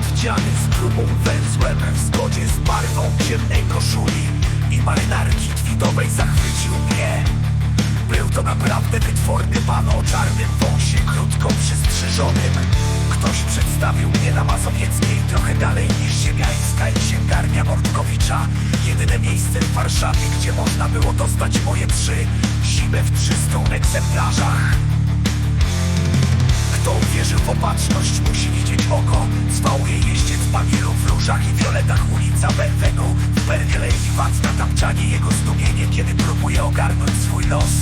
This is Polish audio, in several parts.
wdziany z grubą węzłem W zgodzie z barwą ciemnej koszuli I marynarki twidowej zachwycił mnie. Był to naprawdę wytworny pan o czarnym wąsie Krótko przystrzyżonym. Ktoś przedstawił mnie na Mazowieckiej Trochę dalej niż ziemiańska i księgarnia Mordkowicza Jedyne miejsce w Warszawie, gdzie można było dostać moje trzy Zimę w 300 egzemplarzach. Kto uwierzył w opatrzność, musi violetach Ulica Benvenu W Berkeley Watt na Jego zdumienie, kiedy próbuje ogarnąć swój los.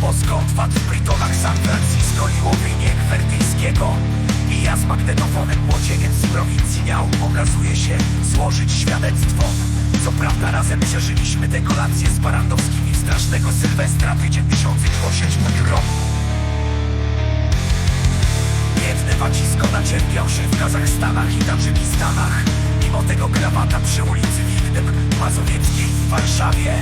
Bo skąd Watt w Brytonach, San Francisco i łowienie Wertyjskiego I ja z magnetofonem młodzieniec z prowincji miał Okazuje się złożyć świadectwo. Co prawda razem przeżyliśmy te kolacje z Barandowskimi strasznego Sylwestra Tydzień tysiący osieć mój rok Biedny Wacisko nacierpiał się w Kazachstanach i Tadżykistanach Mimo tego krawata przy ulicy Wilnem Mazowieckiej w Warszawie